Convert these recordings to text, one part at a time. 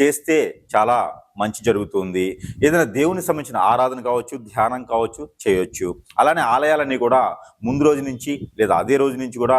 చేస్తే చాలా మంచి జరుగుతుంది. ఏదైనా దేవునికి సంబంధించిన ఆరాధన కావచ్చు ధ్యానం కావచ్చు చేయొచ్చు. అలానే ఆలయాలన్నీ కూడా ముందు రోజు నుంచి లేదా అదే రోజు నుంచి కూడా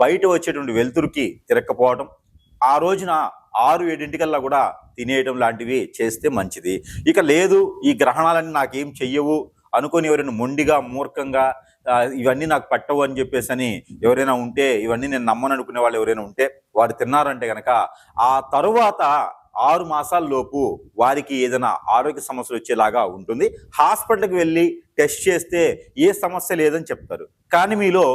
బయట వచ్చేటువంటి వెలుతురుకి తిరక్కపోవడం ఆ రోజున ఆరు ఏడింటికల్లా కూడా తినేయడం లాంటివి చేస్తే మంచిది. ఇక లేదు ఈ గ్రహణాలన్నీ నాకేం చెయ్యవు అనుకొని ఎవరైనా మొండిగా మూర్ఖంగా ఇవన్నీ నాకు పట్టవు అని చెప్పేసి అని ఎవరైనా ఉంటే ఇవన్నీ నేను నమ్మను అనుకునే వాళ్ళు ఎవరైనా ఉంటే వారు తిన్నారంటే కనుక ఆ తరువాత ఆరు మాసాల లోపు వారికి ఏదైనా ఆరోగ్య సమస్యలు వచ్చేలాగా ఉంటుంది. హాస్పిటల్కి వెళ్ళి టెస్ట్ చేస్తే ఏ సమస్య లేదని చెప్తారు. కానీ మీలో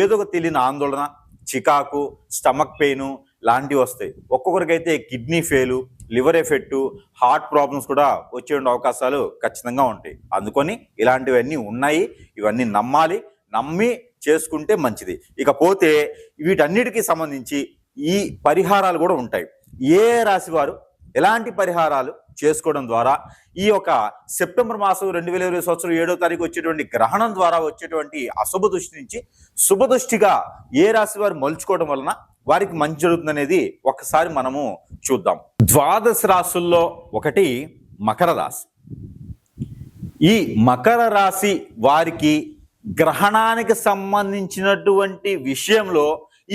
ఏదో ఒక తెలియని ఆందోళన చికాకు స్టమక్ పెయిన్ లాంటివి వస్తాయి. ఒక్కొక్కరికైతే kidney fail liver effect heart problems కూడా వచ్చే అవకాశాలు ఖచ్చితంగా ఉంటాయి. అందుకొని ఇలాంటివన్నీ ఉన్నాయి. ఇవన్నీ నమ్మాలి. నమ్మి చేసుకుంటే మంచిది. ఇకపోతే వీటన్నిటికీ సంబంధించి ఈ పరిహారాలు కూడా ఉంటాయి. ఏ రాశి వారు ఎలాంటి పరిహారాలు చేసుకోవడం ద్వారా ఈ యొక్క సెప్టెంబర్ మాసం రెండు వేల ఇరవై సంవత్సరం ఏడో తారీఖు వచ్చేటువంటి గ్రహణం ద్వారా వచ్చేటువంటి అశుభ దృష్టి నుంచి శుభదృష్టిగా ఏ రాశి వారు మలుచుకోవడం వలన వారికి మంచి జరుగుతుంది అనేది ఒకసారి మనము చూద్దాం. ద్వాదశ రాశుల్లో ఒకటి మకర రాశి. ఈ మకర రాశి వారికి గ్రహణానికి సంబంధించినటువంటి విషయంలో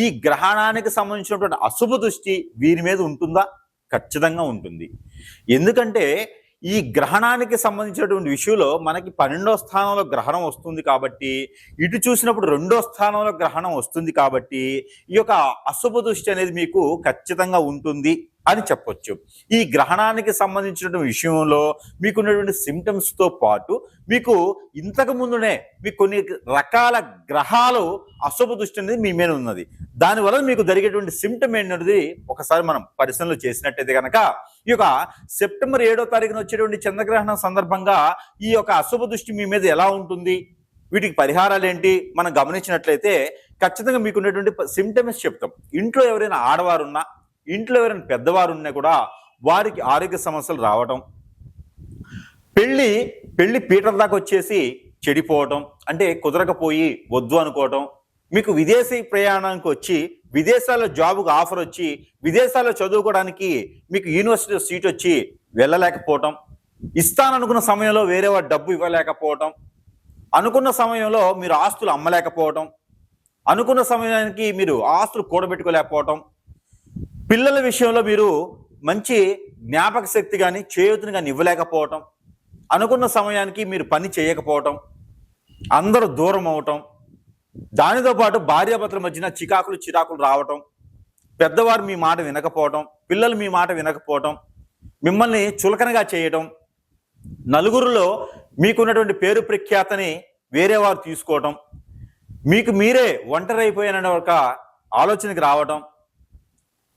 ఈ గ్రహణానికి సంబంధించినటువంటి అశుభ దృష్టి వీరి మీద ఉంటుందా? ఖచ్చితంగా ఉంటుంది. ఎందుకంటే ఈ గ్రహణానికి సంబంధించినటువంటి విషయంలో మనకి పన్నెండో స్థానంలో గ్రహణం వస్తుంది కాబట్టి ఇటు చూసినప్పుడు రెండో స్థానంలో గ్రహణం వస్తుంది కాబట్టి ఈ యొక్క అశుభ దృష్టి అనేది మీకు ఖచ్చితంగా ఉంటుంది. అని చెప్పొచ్చు. ఈ గ్రహణానికి సంబంధించినటువంటి విషయంలో మీకున్నటువంటి సిమ్టమ్స్తో పాటు మీకు ఇంతకు ముందునే మీకు కొన్ని రకాల గ్రహాలు అశుభ దృష్టి అనేది మీ మీద ఉన్నది. దానివల్ల మీకు జరిగేటువంటి సిమ్టమ్ ఏంటన్నది ఒకసారి మనం పరిశీలనలు చేసినట్టయితే కనుక ఈ యొక్క సెప్టెంబర్ ఏడో తారీఖున వచ్చేటువంటి చంద్రగ్రహణం సందర్భంగా ఈ యొక్క అశుభ దృష్టి మీ మీద ఎలా ఉంటుంది? వీటికి పరిహారాలు ఏంటి? మనం గమనించినట్లయితే ఖచ్చితంగా మీకు ఉన్నటువంటి సిమ్టమ్స్ చెప్తాం. ఇంట్లో ఎవరైనా ఆడవారు ఉన్నా ఇంట్లో ఎవరైనా పెద్దవారు ఉన్నా కూడా వారికి ఆరోగ్య సమస్యలు రావటం పెళ్ళి పెళ్ళి పీటల దాకా వచ్చేసి చెడిపోవటం అంటే కుదరకపోయి వద్దు అనుకోవటం మీకు విదేశీ ప్రయాణానికి వచ్చి విదేశాల్లో జాబుకు ఆఫర్ వచ్చి విదేశాల్లో చదువుకోవడానికి మీకు యూనివర్సిటీ సీట్ వచ్చి వెళ్ళలేకపోవటం ఇస్తాననుకున్న సమయంలో వేరే వాడు డబ్బు ఇవ్వలేకపోవటం అనుకున్న సమయంలో మీరు ఆస్తులు అమ్మలేకపోవటం అనుకున్న సమయానికి మీరు ఆస్తులు కూడబెట్టుకోలేకపోవటం పిల్లల విషయంలో మీరు మంచి జ్ఞాపక శక్తి కానీ చేయూతని కానీ ఇవ్వలేకపోవటం అనుకున్న సమయానికి మీరు పని చేయకపోవటం అందరూ దూరం అవటం దానితో పాటు భార్యాభర్తల మధ్యన చికాకులు చిరాకులు రావటం పెద్దవారు మీ మాట వినకపోవటం పిల్లలు మీ మాట వినకపోవటం మిమ్మల్ని చులకనగా చేయటం నలుగురిలో మీకున్నటువంటి పేరు ప్రఖ్యాతని వేరే వారు తీసుకోవటం మీకు మీరే ఒంటరైపోయిన ఒక ఆలోచనకి రావటం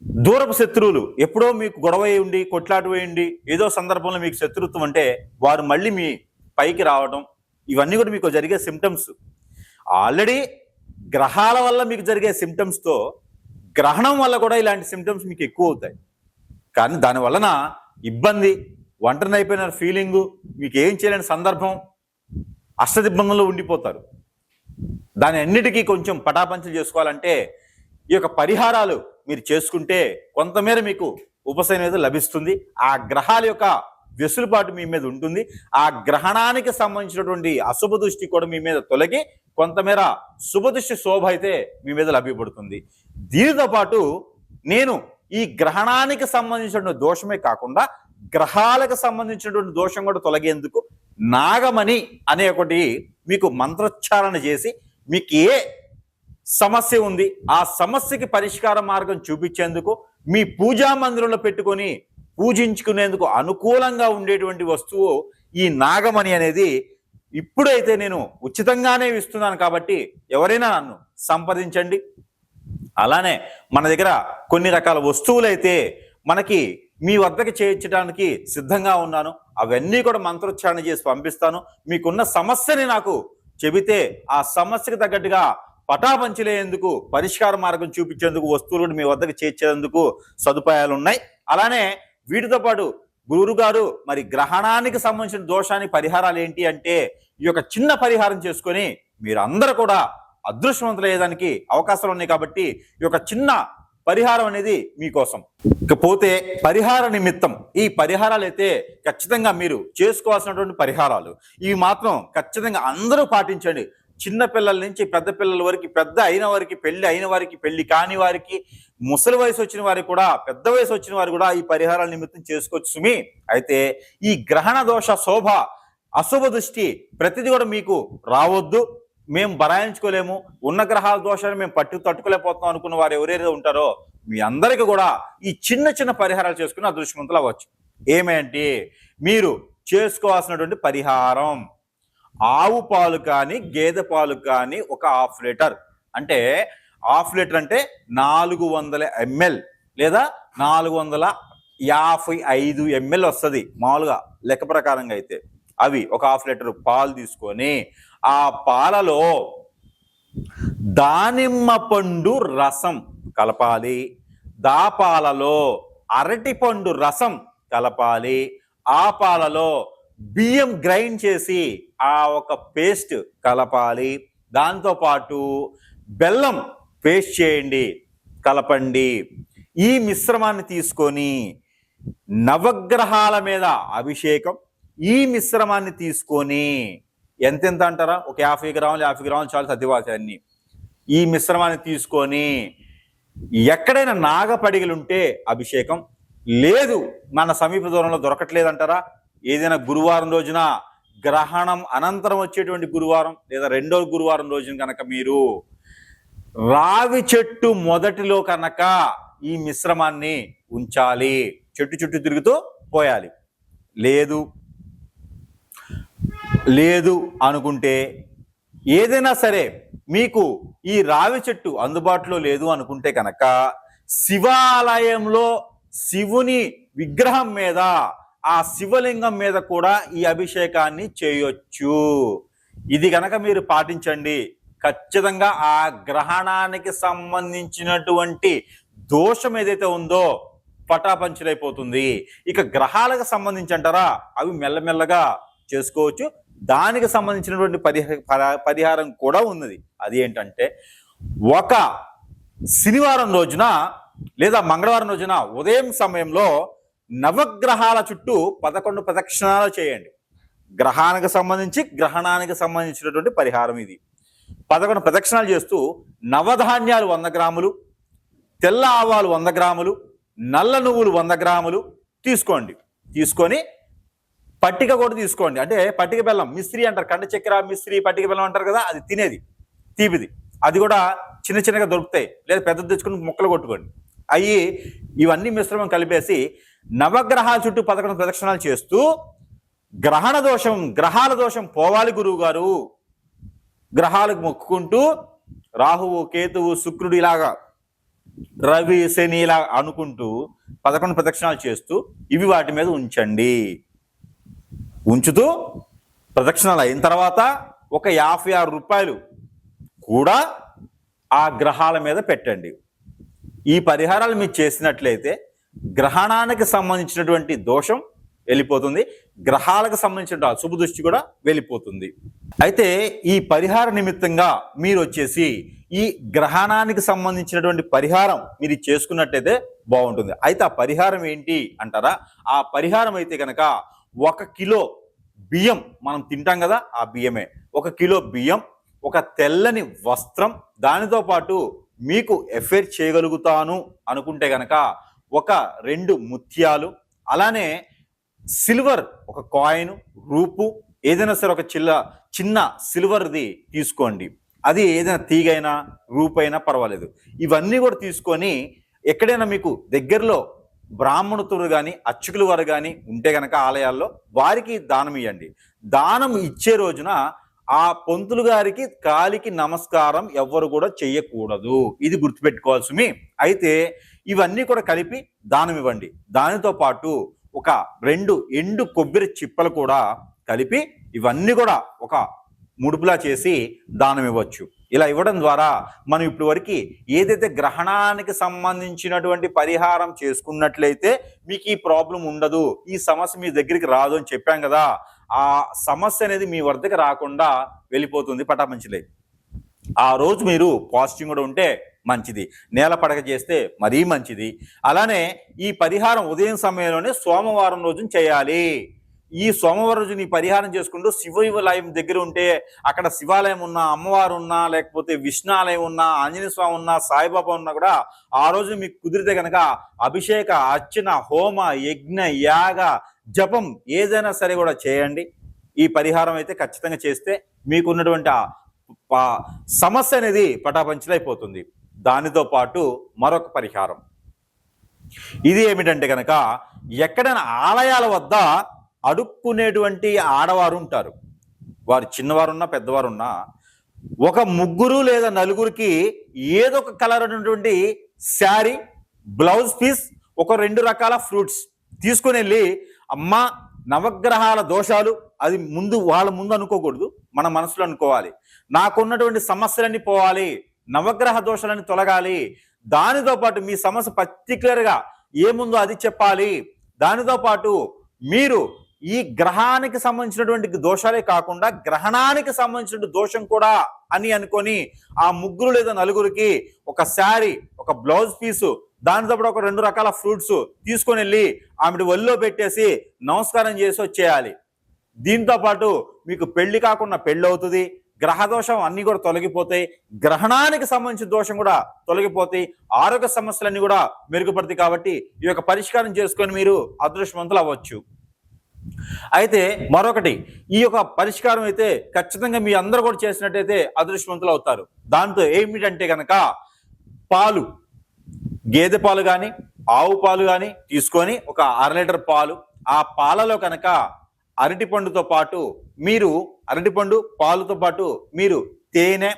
దూరపు శత్రువులు ఎప్పుడో మీకు గొడవ అయి ఉండి కొట్లాట ఉండి ఏదో సందర్భంలో మీకు శత్రుత్వం అంటే వారు మళ్ళీ మీ పైకి రావడం ఇవన్నీ కూడా మీకు జరిగే సిమ్టమ్స్ ఆల్రెడీ గ్రహాల వల్ల మీకు జరిగే సిమ్టమ్స్తో గ్రహణం వల్ల కూడా ఇలాంటి సిమ్టమ్స్ మీకు ఎక్కువ అవుతాయి. కానీ దాని వలన ఇబ్బంది ఒంటరినైపోయిన అయిపోయిన ఫీలింగు మీకు ఏం చేయలేని సందర్భం అష్టదిబ్బంగంలో ఉండిపోతారు. దాని అన్నిటికీ కొంచెం పటాపంచలు చేసుకోవాలంటే ఈ యొక్క పరిహారాలు మీరు చేసుకుంటే కొంతమేర మీకు ఉపశమనం అనేది లభిస్తుంది. ఆ గ్రహాల యొక్క వెసులుబాటు మీ మీద ఉంటుంది. ఆ గ్రహణానికి సంబంధించినటువంటి అశుభ దృష్టి కూడా మీ మీద తొలగి కొంతమేర శుభ దృష్టి శోభ అయితే మీ మీద లభ్యపడుతుంది దీనితో పాటు నేను ఈ గ్రహణానికి సంబంధించినటువంటి దోషమే కాకుండా గ్రహాలకు సంబంధించినటువంటి దోషం కూడా తొలగేందుకు నాగమణి అనే ఒకటి మీకు మంత్రోచ్చారణ చేసి మీకు ఏ సమస్య ఉంది. ఆ సమస్యకి పరిష్కార మార్గం చూపించేందుకు మీ పూజా మందిరంలో పెట్టుకొని పూజించుకునేందుకు అనుకూలంగా ఉండేటువంటి వస్తువు ఈ నాగమణి అనేది ఇప్పుడైతే నేను ఉచితంగానే ఇస్తున్నాను కాబట్టి ఎవరైనా నన్ను సంప్రదించండి. అలానే మన దగ్గర కొన్ని రకాల వస్తువులైతే మనకి మీ వద్దకు చేయించడానికి సిద్ధంగా ఉన్నాను. అవన్నీ కూడా మంత్రోచ్చారణ చేసి పంపిస్తాను. మీకున్న సమస్యని నాకు చెబితే ఆ సమస్యకు తగ్గట్టుగా పటాపంచలేందుకు పరిష్కార మార్గం చూపించేందుకు వస్తువులు కూడా మీ వద్దకు చేర్చేందుకు సదుపాయాలు ఉన్నాయి అలానే వీటితో పాటు గురువు గారు మరి గ్రహణానికి సంబంధించిన దోషానికి పరిహారాలు ఏంటి అంటే ఈ యొక్క చిన్న పరిహారం చేసుకొని మీరందరూ కూడా అదృష్టవంతులయ్యేదానికి అవకాశాలు ఉన్నాయి కాబట్టి ఈ యొక్క చిన్న పరిహారం అనేది మీకోసం. ఇకపోతే పరిహార నిమిత్తం ఈ పరిహారాలు అయితే ఖచ్చితంగా మీరు చేసుకోవాల్సినటువంటి పరిహారాలు. ఇవి మాత్రం ఖచ్చితంగా అందరూ పాటించండి. చిన్న పిల్లల నుంచి పెద్ద పిల్లల వరకు పెద్ద అయిన వారికి పెళ్ళి అయిన వారికి పెళ్ళి కాని వారికి ముసలి వయసు వచ్చిన వారికి కూడా పెద్ద వయసు వచ్చిన వారు కూడా ఈ పరిహారాల నిమిత్తం చేసుకోవచ్చు సుమి. అయితే ఈ గ్రహణ దోష శోభ అశుభ దృష్టి ప్రతిదీ కూడా మీకు రావద్దు. మేము బరాయించుకోలేము. ఉన్న గ్రహాల దోషాన్ని మేము పట్టు తట్టుకోలేకపోతున్నాం అనుకున్న వారు ఎవరైతే ఉంటారో మీ అందరికీ కూడా ఈ చిన్న చిన్న పరిహారాలు చేసుకుని అదృష్టవంతులు అవ్వచ్చు. ఏమేంటి? మీరు చేసుకోవాల్సినటువంటి పరిహారం. ఆవు పాలు కానీ గేదె పాలు కానీ ఒక హాఫ్ లీటర్. అంటే హాఫ్ లీటర్ అంటే నాలుగు వందల ఎంఎల్ లేదా నాలుగు వందల యాభై ఐదు ఎంఎల్ వస్తుంది మామూలుగా లెక్క ప్రకారంగా అయితే. అవి ఒక హాఫ్ లీటర్ పాలు తీసుకొని ఆ పాలలో దానిమ్మ పండు రసం కలపాలి. దా పాలలో అరటిపండు రసం కలపాలి. ఆ పాలలో బియ్యం గ్రైండ్ చేసి ఆ ఒక పేస్ట్ కలపాలి. దాంతో పాటు బెల్లం పేస్ట్ చేయండి కలపండి. ఈ మిశ్రమాన్ని తీసుకొని నవగ్రహాల మీద అభిషేకం. ఈ మిశ్రమాన్ని తీసుకొని ఎంతెంత అంటారా? ఒక యాభై గ్రాములు యాభై గ్రాములు చాలు సర్దివాసి ఈ మిశ్రమాన్ని తీసుకొని ఎక్కడైనా నాగపడిగలుంటే అభిషేకం. లేదు మన సమీప దూరంలో దొరకట్లేదంటారా? ఏదైనా గురువారం రోజున గ్రహణం అనంతరం వచ్చేటువంటి గురువారం లేదా రెండో గురువారం రోజున కనుక మీరు రావి చెట్టు మొదటిలో కనుక ఈ మిశ్రమాన్ని ఉంచాలి. చెట్టు చుట్టూ తిరుగుతూ పోయాలి. లేదు. లేదు అనుకుంటే ఏదైనా సరే మీకు ఈ రావి చెట్టు అందుబాటులో లేదు అనుకుంటే కనుక శివాలయంలో శివుని విగ్రహం మీద ఆ శివలింగం మీద కూడా ఈ అభిషేకాన్ని చేయొచ్చు. ఇది గనక మీరు పాటించండి ఖచ్చితంగా ఆ గ్రహణానికి సంబంధించినటువంటి దోషం ఏదైతే ఉందో పటాపంచులైపోతుంది. ఇక గ్రహాలకు సంబంధించి అంటారా అవి మెల్లమెల్లగా చేసుకోవచ్చు. దానికి సంబంధించినటువంటి పరిహ పరిహారం కూడా ఉన్నది. అది ఏంటంటే ఒక శనివారం రోజున లేదా మంగళవారం రోజున ఉదయం సమయంలో నవగ్రహాల చుట్టూ పదకొండు ప్రదక్షిణాలు చేయండి. గ్రహానికి సంబంధించి గ్రహణానికి సంబంధించినటువంటి పరిహారం ఇది. పదకొండు ప్రదక్షిణాలు చేస్తూ నవధాన్యాలు వంద గ్రాములు తెల్ల ఆవాలు వంద గ్రాములు నల్ల నువ్వులు వంద గ్రాములు తీసుకోండి. తీసుకొని పట్టిక కూడా తీసుకోండి. అంటే పట్టిక బెల్లం మిస్త్రీ అంటారు. కండ చక్కెర మిస్త్రీ పట్టిక బెల్లం అంటారు కదా అది తినేది తీపిది. అది కూడా చిన్న చిన్నగా దొరుకుతాయి. లేదా పెద్ద తెచ్చుకుని ముక్కలు కొట్టుకోండి. అవి ఇవన్నీ మిశ్రమం కలిపేసి నవగ్రహాల చుట్టూ పదకొండు ప్రదక్షిణాలు చేస్తూ గ్రహణ దోషం గ్రహాల దోషం పోవాలి గురువు గారు గ్రహాలకు మొక్కుకుంటూ రాహువు కేతువు శుక్రుడు ఇలాగా రవి శని ఇలా అనుకుంటూ పదకొండు ప్రదక్షిణాలు చేస్తూ ఇవి వాటి మీద ఉంచండి. ఉంచుతూ ప్రదక్షిణాలు అయిన తర్వాత ఒక యాభై ఆరు రూపాయలు కూడా ఆ గ్రహాల మీద పెట్టండి. ఈ పరిహారాలు మీరు చేసినట్లయితే గ్రహణానికి సంబంధించినటువంటి దోషం వెళ్ళిపోతుంది. గ్రహాలకు సంబంధించిన అశుభ దృష్టి కూడా వెళ్ళిపోతుంది. అయితే ఈ పరిహార నిమిత్తంగా మీరు వచ్చేసి ఈ గ్రహణానికి సంబంధించినటువంటి పరిహారం మీరు చేసుకున్నట్టయితే బాగుంటుంది. అయితే ఆ పరిహారం ఏంటి అంటారా? ఆ పరిహారం అయితే కనుక ఒక కిలో బియ్యం మనం తింటాం కదా ఆ బియ్యమే. ఒక కిలో బియ్యం ఒక తెల్లని వస్త్రం దానితో పాటు మీకు ఎఫెర్ చేయగలుగుతాను అనుకుంటే కనుక ఒక రెండు ముత్యాలు అలానే సిల్వర్ ఒక కాయిన్ రూపు ఏదైనా సరే ఒక చిల్ల చిన్న సిల్వర్ది తీసుకోండి. అది ఏదైనా తీగైనా రూపైనా పర్వాలేదు. ఇవన్నీ కూడా తీసుకొని ఎక్కడైనా మీకు దగ్గరలో బ్రాహ్మణుతులు కానీ అర్చకులు వారు కానీ ఉంటే గనక ఆలయాల్లో వారికి దానం ఇవ్వండి దానం ఇచ్చే రోజున ఆ పొంతులు గారికి కాలికి నమస్కారం ఎవ్వరు కూడా చెయ్యకూడదు. ఇది గుర్తుపెట్టుకోవాల్సి అయితే ఇవన్నీ కూడా కలిపి దానం ఇవ్వండి. దానితో పాటు ఒక రెండు ఎండు కొబ్బరి చిప్పలు కూడా కలిపి ఇవన్నీ కూడా ఒక ముడుపులా చేసి దానం ఇవ్వచ్చు. ఇలా ఇవ్వడం ద్వారా మనం ఇప్పటి వరకు ఏదైతే గ్రహణానికి సంబంధించినటువంటి పరిహారం చేసుకున్నట్లయితే మీకు ఈ ప్రాబ్లం ఉండదు ఈ సమస్య మీ దగ్గరికి రాదు అని చెప్పాం కదా ఆ సమస్య అనేది మీ వద్దకు రాకుండా వెళ్ళిపోతుంది పటాపంచలే. ఆ రోజు మీరు పాజిటివ్ కూడా ఉంటే మంచిది. నేల పడక చేస్తే మరీ మంచిది. అలానే ఈ పరిహారం ఉదయం సమయంలోనే సోమవారం రోజున చేయాలి. ఈ సోమవారం రోజు నీ పరిహారం చేసుకుంటూ శివాలయం దగ్గర ఉంటే అక్కడ శివాలయం ఉన్నా అమ్మవారు ఉన్నా లేకపోతే విష్ణాలయం ఉన్నా ఆంజనేయ స్వామి ఉన్నా సాయిబాబా ఉన్నా కూడా ఆ రోజు మీకు కుదిరితే కనుక అభిషేక అర్చన హోమ యజ్ఞ యాగ జపం ఏదైనా సరే కూడా చేయండి. ఈ పరిహారం అయితే ఖచ్చితంగా చేస్తే మీకున్నటువంటి ఆ సమస్య అనేది పటాపంచలైపోతుంది. దానితో పాటు మరొక పరిహారం. ఇది ఏమిటంటే కనుక ఎక్కడైనా ఆలయాల వద్ద అడుక్కునేటువంటి ఆడవారు ఉంటారు. వారు చిన్నవారున్నా పెద్దవారున్నా ఒక ముగ్గురు లేదా నలుగురికి ఏదో ఒక కలర్ ఉన్నటువంటి శారీ బ్లౌజ్ పీస్ ఒక రెండు రకాల ఫ్రూట్స్ తీసుకుని వెళ్ళి అమ్మ నవగ్రహాల దోషాలు అది ముందు వాళ్ళ ముందు అనుకోకూడదు మన మనసులో అనుకోవాలి. నాకున్నటువంటి సమస్యలన్నీ పోవాలి. నవగ్రహ దోషాలని తొలగాలి. దానితో పాటు మీ సమస్య పర్టికులర్గా ఏముందో అది చెప్పాలి. దానితో పాటు మీరు ఈ గ్రహానికి సంబంధించినటువంటి దోషాలే కాకుండా గ్రహణానికి సంబంధించిన దోషం కూడా అని అనుకొని ఆ ముగ్గురు లేదా నలుగురికి ఒక శారీ ఒక బ్లౌజ్ పీసు దానితో పాటు ఒక రెండు రకాల ఫ్రూట్స్ తీసుకొని వెళ్ళి ఆమె ఒళ్ళో పెట్టేసి నమస్కారం చేసి వచ్చేయాలి. దీంతో పాటు మీకు పెళ్ళి కాకుండా పెళ్ళి అవుతుంది గ్రహ దోషం అన్ని కూడా తొలగిపోతాయి గ్రహణానికి సంబంధించిన దోషం కూడా తొలగిపోతాయి ఆరోగ్య సమస్యలన్నీ కూడా మెరుగుపడతాయి కాబట్టి ఈ యొక్క పరిష్కారం చేసుకొని మీరు అదృష్టవంతులు అవ్వచ్చు. అయితే మరొకటి ఈ యొక్క పరిష్కారం అయితే ఖచ్చితంగా మీ అందరూ కూడా చేసినట్టయితే అదృష్టవంతులు అవుతారు. దాంతో ఏమిటంటే కనుక పాలు గేదె పాలు కానీ ఆవు పాలు కానీ తీసుకొని ఒక అర లీటర్ పాలు ఆ పాలలో కనుక అరటిపండుతో పాటు మీరు అరటిపండు పాలుతో పాటు మీరు తేనె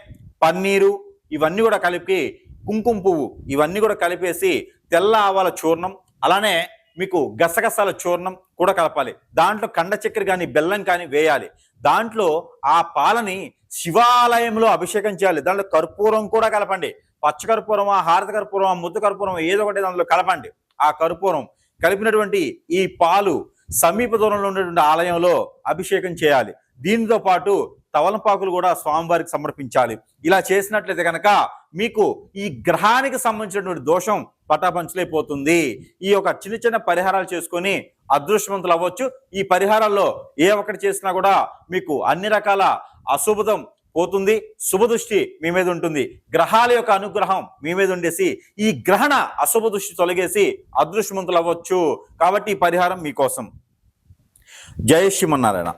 పన్నీరు ఇవన్నీ కూడా కలిపి కుంకుమ పువ్వు ఇవన్నీ కూడా కలిపేసి తెల్ల ఆవాల చూర్ణం అలానే మీకు గసగసాల చూర్ణం కూడా కలపాలి. దాంట్లో కండ చక్కెర కానీ బెల్లం కానీ వేయాలి. దాంట్లో ఆ పాలని శివాలయంలో అభిషేకం చేయాలి. దాంట్లో కర్పూరం కూడా కలపండి. పచ్చకర్పూరమా హారత కర్పూరమా ముద్దు కర్పూరం ఏదో ఒకటి దాంట్లో కలపండి. ఆ కర్పూరం కలిపినటువంటి ఈ పాలు సమీప దూరంలో ఉన్నటువంటి ఆలయంలో అభిషేకం చేయాలి. దీనితో పాటు తవలపాకులు కూడా స్వామివారికి సమర్పించాలి. ఇలా చేసినట్లయితే కనుక మీకు ఈ గ్రహానికి సంబంధించినటువంటి దోషం పటాపంచలైపోతుంది. ఈ యొక్క చిన్న చిన్న పరిహారాలు చేసుకొని అదృష్టవంతులు అవ్వచ్చు. ఈ పరిహారాల్లో ఏ ఒక్కటి చేసినా కూడా మీకు అన్ని రకాల అశుభతం పోతుంది. శుభదృష్టి మీ మీద ఉంటుంది. గ్రహాల యొక్క అనుగ్రహం మీ మీద ఉండేసి ఈ గ్రహణ అశుభ దృష్టి తొలగేసి అదృష్టవంతులు అవ్వచ్చు. కాబట్టి ఈ పరిహారం మీకోసం. జయ శ్రీమన్నారాయణ.